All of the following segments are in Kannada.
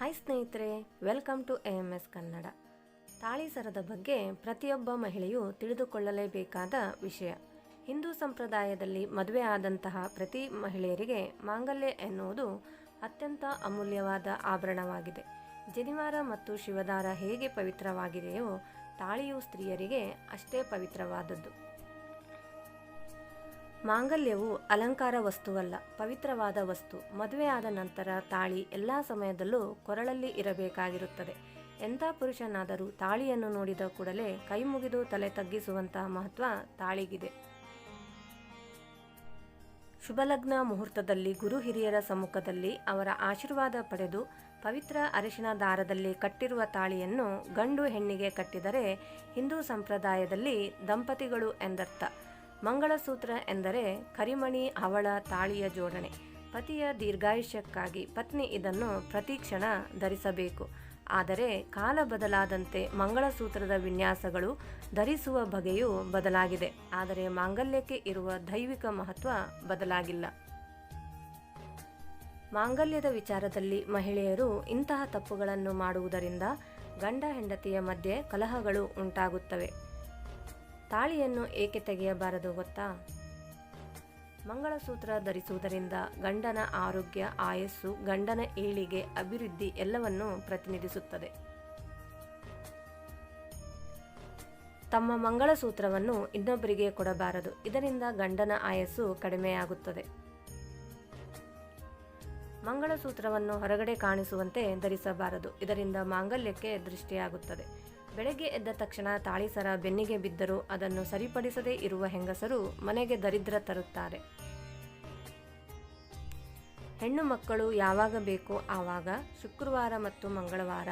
ಹಾಯ್ ಸ್ನೇಹಿತರೆ welcome to A M S Kannada. ತಾಳಿ ಸರದ ಬಗ್ಗೆ ಪ್ರತಿಯೊಬ್ಬ ಮಹಿಳೆಯು ತಿಳಿದುಕೊಳ್ಳಲೇಬೇಕಾದ ವಿಷಯ. ಹಿಂದೂ ಸಂಪ್ರದಾಯದಲ್ಲಿ ಮದುವೆ ಆದಂತಹ ಪ್ರತಿ ಮಹಿಳೆಯರಿಗೆ ಮಾಂಗಲ್ಯ ಎನ್ನುವುದು ಅತ್ಯಂತ ಅಮೂಲ್ಯವಾದ ಆಭರಣವಾಗಿದೆ. ಜನಿವಾರ ಮತ್ತು ಶಿವದಾರ ಹೇಗೆ ಪವಿತ್ರವಾಗಿದೆಯೋ, ತಾಳಿಯು ಸ್ತ್ರೀಯರಿಗೆ ಅಷ್ಟೇ ಪವಿತ್ರವಾದದ್ದು. ಮಾಂಗಲ್ಯವು ಅಲಂಕಾರ ವಸ್ತುವಲ್ಲ, ಪವಿತ್ರವಾದ ವಸ್ತು. ಮದುವೆಯಾದ ನಂತರ ತಾಳಿ ಎಲ್ಲ ಸಮಯದಲ್ಲೂ ಕೊರಳಲ್ಲಿ ಇರಬೇಕಾಗಿರುತ್ತದೆ. ಎಂಥ ಪುರುಷನಾದರೂ ತಾಳಿಯನ್ನು ನೋಡಿದ ಕೂಡಲೇ ಕೈ ಮುಗಿದು ತಲೆ ತಗ್ಗಿಸುವಂತಹ ಮಹತ್ವ ತಾಳಿಗಿದೆ. ಶುಭಲಗ್ನ ಮುಹೂರ್ತದಲ್ಲಿ ಗುರು ಹಿರಿಯರ ಸಮ್ಮುಖದಲ್ಲಿ ಅವರ ಆಶೀರ್ವಾದ ಪಡೆದು ಪವಿತ್ರ ಅರಿಶಿನ ದಾರದಲ್ಲಿ ಕಟ್ಟಿರುವ ತಾಳಿಯನ್ನು ಗಂಡು ಹೆಣ್ಣಿಗೆ ಕಟ್ಟಿದರೆ ಹಿಂದೂ ಸಂಪ್ರದಾಯದಲ್ಲಿ ದಂಪತಿಗಳು ಎಂದರ್ಥ. ಮಂಗಳಸೂತ್ರ ಎಂದರೆ ಕರಿಮಣಿ ಅವಳ ತಾಳಿಯ ಜೋಡಣೆ. ಪತಿಯ ದೀರ್ಘಾಯುಷ್ಯಕ್ಕಾಗಿ ಪತ್ನಿ ಇದನ್ನು ಪ್ರತಿಕ್ಷಣ ಧರಿಸಬೇಕು. ಆದರೆ ಕಾಲ ಬದಲಾದಂತೆ ಮಂಗಳಸೂತ್ರದ ವಿನ್ಯಾಸಗಳು ಧರಿಸುವ ಬಗೆಯೂ ಬದಲಾಗಿದೆ. ಆದರೆ ಮಾಂಗಲ್ಯಕ್ಕೆ ಇರುವ ದೈವಿಕ ಮಹತ್ವ ಬದಲಾಗಿಲ್ಲ. ಮಾಂಗಲ್ಯದ ವಿಚಾರದಲ್ಲಿ ಮಹಿಳೆಯರು ಇಂತಹ ತಪ್ಪುಗಳನ್ನು ಮಾಡುವುದರಿಂದ ಗಂಡ ಹೆಂಡತಿಯ ಮಧ್ಯೆ ಕಲಹಗಳು ಉಂಟಾಗುತ್ತವೆ. ತಾಳಿಯನ್ನು ಏಕೆ ತೆಗೆಯಬಾರದು ಗೊತ್ತಾ? ಮಂಗಳಸೂತ್ರ ಧರಿಸುವುದರಿಂದ ಗಂಡನ ಆರೋಗ್ಯ, ಆಯಸ್ಸು, ಗಂಡನ ಏಳಿಗೆ ಅಭಿವೃದ್ಧಿ ಎಲ್ಲವನ್ನೂ ಪ್ರತಿನಿಧಿಸುತ್ತದೆ. ತಮ್ಮ ಮಂಗಳಸೂತ್ರವನ್ನು ಇನ್ನೊಬ್ಬರಿಗೆ ಕೊಡಬಾರದು. ಇದರಿಂದ ಗಂಡನ ಆಯಸ್ಸು ಕಡಿಮೆಯಾಗುತ್ತದೆ. ಮಂಗಳಸೂತ್ರವನ್ನು ಹೊರಗಡೆ ಕಾಣಿಸುವಂತೆ ಧರಿಸಬಾರದು. ಇದರಿಂದ ಮಾಂಗಲ್ಯಕ್ಕೆ ದೃಷ್ಟಿಯಾಗುತ್ತದೆ. ಬೆಳಗ್ಗೆ ಎದ್ದ ತಕ್ಷಣ ತಾಳಿಸರ ಬೆನ್ನಿಗೆ ಬಿದ್ದರೂ ಅದನ್ನು ಸರಿಪಡಿಸದೇ ಇರುವ ಹೆಂಗಸರು ಮನೆಗೆ ದರಿದ್ರ ತರುತ್ತಾರೆ. ಹೆಣ್ಣು ಮಕ್ಕಳು ಯಾವಾಗ ಬೇಕೋ ಆವಾಗ ಶುಕ್ರವಾರ ಮತ್ತು ಮಂಗಳವಾರ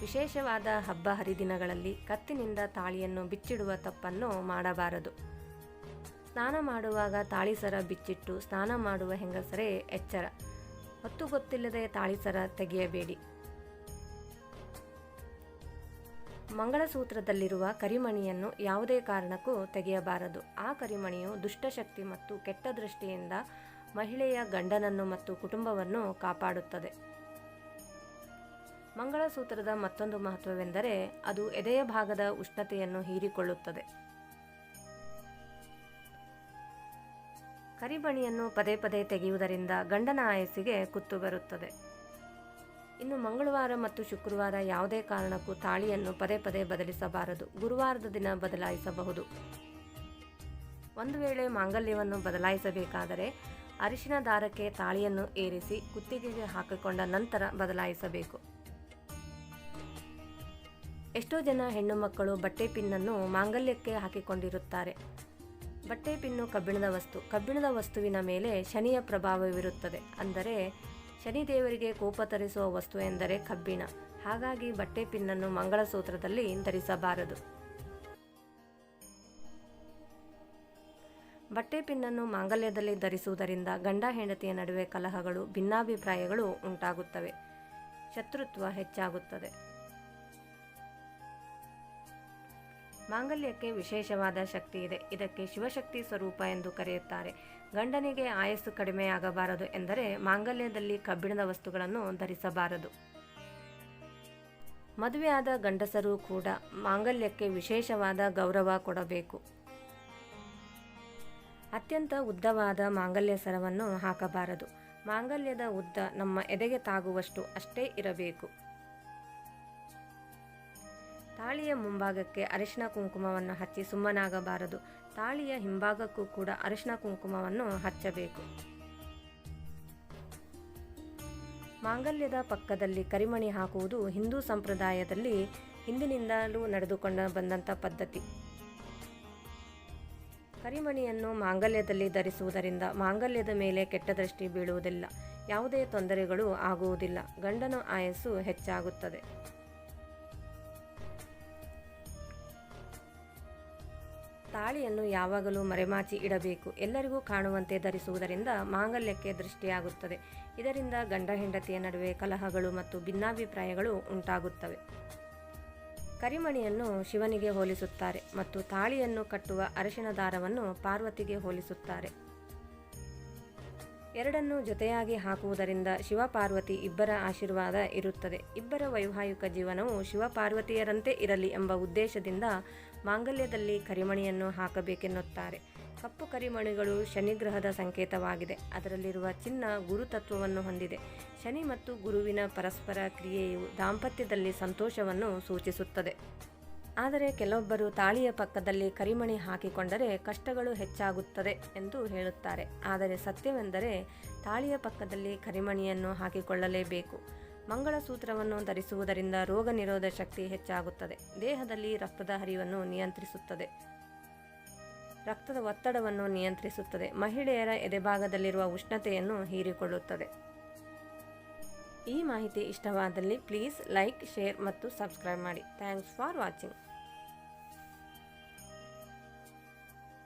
ವಿಶೇಷವಾದ ಹಬ್ಬ ಹರಿದಿನಗಳಲ್ಲಿ ಕತ್ತಿನಿಂದ ತಾಳಿಯನ್ನು ಬಿಚ್ಚಿಡುವ ತಪ್ಪನ್ನು ಮಾಡಬಾರದು. ಸ್ನಾನ ಮಾಡುವಾಗ ತಾಳಿಸರ ಬಿಚ್ಚಿಟ್ಟು ಸ್ನಾನ ಮಾಡುವ ಹೆಂಗಸರೇ ಎಚ್ಚರ. ಹೊತ್ತು ಗೊತ್ತಿಲ್ಲದೆ ತಾಳಿಸರ ತೆಗೆಯಬೇಡಿ. ಮಂಗಳಸೂತ್ರದಲ್ಲಿರುವ ಕರಿಮಣಿಯನ್ನು ಯಾವುದೇ ಕಾರಣಕ್ಕೂ ತೆಗೆಯಬಾರದು. ಆ ಕರಿಮಣಿಯು ದುಷ್ಟಶಕ್ತಿ ಮತ್ತು ಕೆಟ್ಟ ದೃಷ್ಟಿಯಿಂದ ಮಹಿಳೆಯ ಗಂಡನನ್ನು ಮತ್ತು ಕುಟುಂಬವನ್ನು ಕಾಪಾಡುತ್ತದೆ. ಮಂಗಳಸೂತ್ರದ ಮತ್ತೊಂದು ಮಹತ್ವವೆಂದರೆ ಅದು ಎದೆಯ ಭಾಗದ ಉಷ್ಣತೆಯನ್ನು ಹೀರಿಕೊಳ್ಳುತ್ತದೆ. ಕರಿಮಣಿಯನ್ನು ಪದೇ ಪದೇ ತೆಗೆಯುವುದರಿಂದ ಗಂಡನ ಆಯಸ್ಸಿಗೆ ಕುತ್ತು ಬರುತ್ತದೆ. ಇನ್ನು ಮಂಗಳವಾರ ಮತ್ತು ಶುಕ್ರವಾರ ಯಾವುದೇ ಕಾರಣಕ್ಕೂ ತಾಳಿಯನ್ನು ಪದೇ ಪದೇ ಬದಲಿಸಬಾರದು. ಗುರುವಾರದ ದಿನ ಬದಲಾಯಿಸಬಹುದು. ಒಂದು ವೇಳೆ ಮಾಂಗಲ್ಯವನ್ನು ಬದಲಾಯಿಸಬೇಕಾದರೆ ಅರಿಶಿನ ದಾರಕ್ಕೆ ತಾಳಿಯನ್ನು ಏರಿಸಿ ಕುತ್ತಿಗೆಗೆ ಹಾಕಿಕೊಂಡ ನಂತರ ಬದಲಾಯಿಸಬೇಕು. ಎಷ್ಟೋ ಜನ ಹೆಣ್ಣು ಮಕ್ಕಳು ಬಟ್ಟೆ ಪಿನ್ನನ್ನು ಮಾಂಗಲ್ಯಕ್ಕೆ ಹಾಕಿಕೊಂಡಿರುತ್ತಾರೆ. ಬಟ್ಟೆ ಪಿನ್ನು ಕಬ್ಬಿಣದ ವಸ್ತು. ಕಬ್ಬಿಣದ ವಸ್ತುವಿನ ಮೇಲೆ ಶನಿಯ ಪ್ರಭಾವವಿರುತ್ತದೆ. ಅಂದರೆ ಶನಿದೇವರಿಗೆ ಕೋಪ ತರಿಸುವ ವಸ್ತು ಎಂದರೆ ಕಬ್ಬಿಣ. ಹಾಗಾಗಿ ಬಟ್ಟೆ ಪಿನ್ನನ್ನು ಮಂಗಳಸೂತ್ರದಲ್ಲಿ ಧರಿಸಬಾರದು. ಬಟ್ಟೆ ಪಿನ್ನನ್ನು ಮಾಂಗಲ್ಯದಲ್ಲಿ ಧರಿಸುವುದರಿಂದ ಗಂಡ ಹೆಂಡತಿಯ ನಡುವೆ ಕಲಹಗಳು, ಭಿನ್ನಾಭಿಪ್ರಾಯಗಳು ಉಂಟಾಗುತ್ತವೆ. ಶತ್ರುತ್ವ ಹೆಚ್ಚಾಗುತ್ತದೆ. ಮಾಂಗಲ್ಯಕ್ಕೆ ವಿಶೇಷವಾದ ಶಕ್ತಿ ಇದೆ. ಇದಕ್ಕೆ ಶಿವಶಕ್ತಿ ಸ್ವರೂಪ ಎಂದು ಕರೆಯುತ್ತಾರೆ. ಗಂಡನಿಗೆ ಆಯಸ್ಸು ಕಡಿಮೆಯಾಗಬಾರದು ಎಂದರೆ ಮಾಂಗಲ್ಯದಲ್ಲಿ ಕಬ್ಬಿಣದ ವಸ್ತುಗಳನ್ನು ಧರಿಸಬಾರದು. ಮದುವೆಯಾದ ಗಂಡಸರು ಕೂಡ ಮಾಂಗಲ್ಯಕ್ಕೆ ವಿಶೇಷವಾದ ಗೌರವ ಕೊಡಬೇಕು. ಅತ್ಯಂತ ಉದ್ದವಾದ ಮಾಂಗಲ್ಯ ಸರವನ್ನು ಹಾಕಬಾರದು. ಮಾಂಗಲ್ಯದ ಉದ್ದ ನಮ್ಮ ಎದೆಗೆ ತಾಗುವಷ್ಟು ಅಷ್ಟೇ ಇರಬೇಕು. ತಾಳಿಯ ಮುಂಭಾಗಕ್ಕೆ ಅರಿಶಿನ ಕುಂಕುಮವನ್ನು ಹಚ್ಚಿ ಸುಮ್ಮನಾಗಬಾರದು. ತಾಳಿಯ ಹಿಂಭಾಗಕ್ಕೂ ಕೂಡ ಅರಿಶಿನ ಕುಂಕುಮವನ್ನು ಹಚ್ಚಬೇಕು. ಮಾಂಗಲ್ಯದ ಪಕ್ಕದಲ್ಲಿ ಕರಿಮಣಿ ಹಾಕುವುದು ಹಿಂದೂ ಸಂಪ್ರದಾಯದಲ್ಲಿ ಹಿಂದಿನಿಂದಲೂ ನಡೆದುಕೊಂಡು ಬಂದಂಥ ಪದ್ಧತಿ. ಕರಿಮಣಿಯನ್ನು ಮಾಂಗಲ್ಯದಲ್ಲಿ ಧರಿಸುವುದರಿಂದ ಮಾಂಗಲ್ಯದ ಮೇಲೆ ಕೆಟ್ಟ ದೃಷ್ಟಿ ಬೀಳುವುದಿಲ್ಲ. ಯಾವುದೇ ತೊಂದರೆಗಳು ಆಗುವುದಿಲ್ಲ. ಗಂಡನ ಆಯಸ್ಸು ಹೆಚ್ಚಾಗುತ್ತದೆ. ತಾಳಿಯನ್ನು ಯಾವಾಗಲೂ ಮರೆಮಾಚಿ ಇಡಬೇಕು. ಎಲ್ಲರಿಗೂ ಕಾಣುವಂತೆ ಧರಿಸುವುದರಿಂದ ಮಾಂಗಲ್ಯಕ್ಕೆ ದೃಷ್ಟಿಯಾಗುತ್ತದೆ. ಇದರಿಂದ ಗಂಡ ಹೆಂಡತಿಯ ನಡುವೆ ಕಲಹಗಳು ಮತ್ತು ಭಿನ್ನಾಭಿಪ್ರಾಯಗಳು ಉಂಟಾಗುತ್ತವೆ. ಕರಿಮಣಿಯನ್ನು ಶಿವನಿಗೆ ಹೋಲಿಸುತ್ತಾರೆ ಮತ್ತು ತಾಳಿಯನ್ನು ಕಟ್ಟುವ ಅರಿಶಿನ ದಾರವನ್ನು ಪಾರ್ವತಿಗೆ ಹೋಲಿಸುತ್ತಾರೆ. ಎರಡನ್ನು ಜೊತೆಯಾಗಿ ಹಾಕುವುದರಿಂದ ಶಿವಪಾರ್ವತಿ ಇಬ್ಬರ ಆಶೀರ್ವಾದ ಇರುತ್ತದೆ. ಇಬ್ಬರ ವೈವಾಹಿಕ ಜೀವನವು ಶಿವಪಾರ್ವತಿಯರಂತೆ ಇರಲಿ ಎಂಬ ಉದ್ದೇಶದಿಂದ ಮಾಂಗಲ್ಯದಲ್ಲಿ ಕರಿಮಣಿಯನ್ನು ಹಾಕಬೇಕೆನ್ನುತ್ತಾರೆ. ಕಪ್ಪು ಕರಿಮಣಿಗಳು ಶನಿಗ್ರಹದ ಸಂಕೇತವಾಗಿದೆ. ಅದರಲ್ಲಿರುವ ಚಿನ್ನ ಗುರುತತ್ವವನ್ನು ಹೊಂದಿದೆ. ಶನಿ ಮತ್ತು ಗುರುವಿನ ಪರಸ್ಪರ ಕ್ರಿಯೆಯು ದಾಂಪತ್ಯದಲ್ಲಿ ಸಂತೋಷವನ್ನು ಸೂಚಿಸುತ್ತದೆ. ಆದರೆ ಕೆಲವೊಬ್ಬರು ತಾಳಿಯ ಪಕ್ಕದಲ್ಲಿ ಕರಿಮಣಿ ಹಾಕಿಕೊಂಡರೆ ಕಷ್ಟಗಳು ಹೆಚ್ಚಾಗುತ್ತದೆ ಎಂದು ಹೇಳುತ್ತಾರೆ. ಆದರೆ ಸತ್ಯವೆಂದರೆ ತಾಳಿಯ ಪಕ್ಕದಲ್ಲಿ ಕರಿಮಣಿಯನ್ನು ಹಾಕಿಕೊಳ್ಳಲೇಬೇಕು. ಮಂಗಳಸೂತ್ರವನ್ನು ಧರಿಸುವುದರಿಂದ ರೋಗ ನಿರೋಧ ಶಕ್ತಿ ಹೆಚ್ಚಾಗುತ್ತದೆ. ದೇಹದಲ್ಲಿ ರಕ್ತದ ಹರಿವನ್ನು ನಿಯಂತ್ರಿಸುತ್ತದೆ. ರಕ್ತದ ಒತ್ತಡವನ್ನು ನಿಯಂತ್ರಿಸುತ್ತದೆ. ಮಹಿಳೆಯರ ಎದೆಭಾಗದಲ್ಲಿರುವ ಉಷ್ಣತೆಯನ್ನು ಹೀರಿಕೊಳ್ಳುತ್ತದೆ. ಈ ಮಾಹಿತಿ ಇಷ್ಟವಾದಲ್ಲಿ ಪ್ಲೀಸ್ ಲೈಕ್ ಶೇರ್ ಮತ್ತು ಸಬ್ಸ್ಕ್ರೈಬ್ ಮಾಡಿ. Thanks for watching